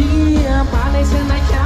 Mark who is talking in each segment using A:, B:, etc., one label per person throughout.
A: ที่มา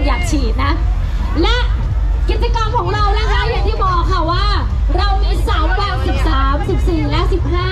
A: นอยาก
B: ฉีดนะ และกิจกรรมของเรานะคะอย่างที่บอกค่ะว่า เรามีส3วัน13 14 และ 15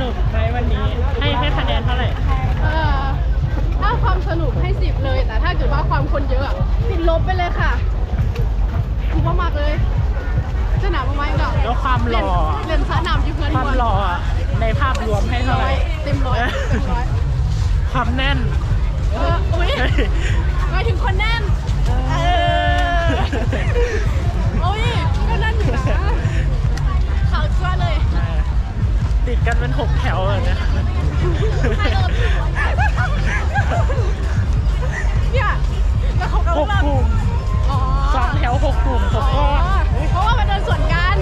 B: นุกไห
C: ม
B: วัน
A: นี้ ให้
C: ให้คะแนน
A: เท่า
C: ไหร่
A: เอ่อถ้าความสนุกให้สิบเลย แต่ถ้าเกิดว่าความคนเยอะอะติดลบไปเลยค่ะคือมากเลยสนามประมาณเท่าไห
C: แล้วความหล่อ
A: เรียนสนามอยูเพื่อน
C: ความหล่อในภาพรวมให้เท่าไห
A: ร่ เต็มร้อยเต็มร้อย
C: ความแน่น
A: เอออุ้ยหมายถึงคนแน่น เออ
C: ติดกันเป็นหกแถวเลยนะ
A: เนี่ย
C: หกกลุ่มสามแถวหกกลุ่ม
A: ผม
C: ก็
A: เพราะว่ามันเดินสวนกัน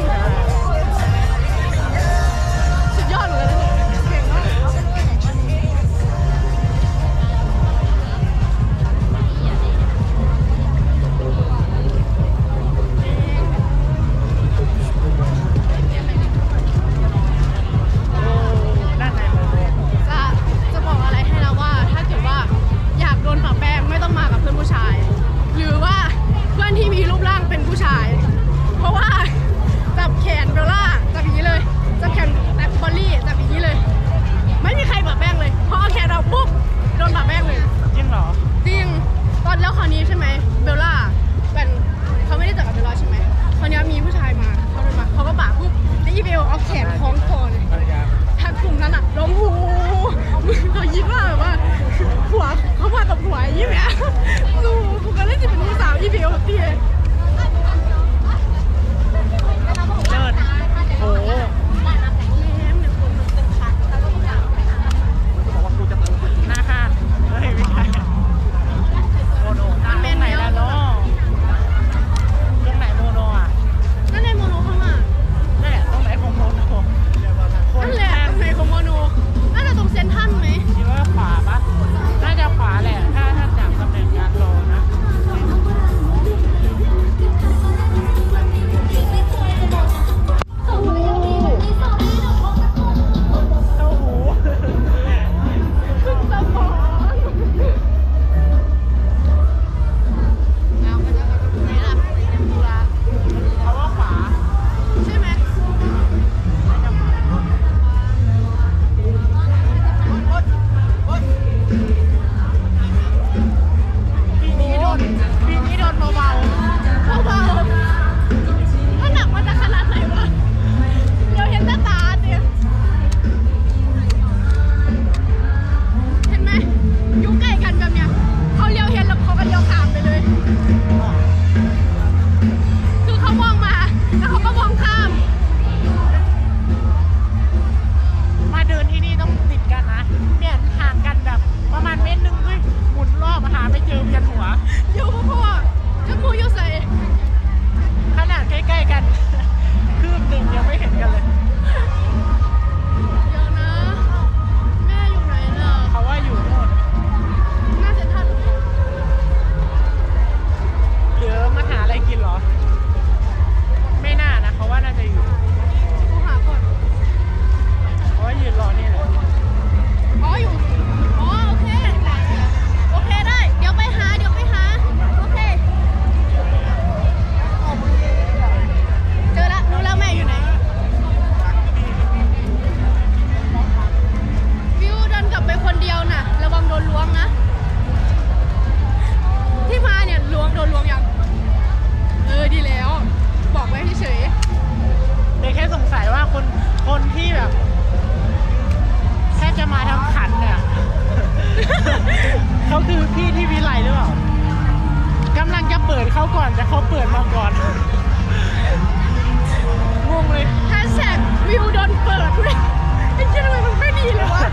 A: เปิ
C: ดเข้า
A: ก่อนแต่เขาเปิดมาก่อน งงเลยแฮ
C: ชแท็ก
A: วิ
C: ว
A: โดนเปิ
C: ดเลยไอ้เจ้าอะไรมัน
A: ไม่ดีเลยวะ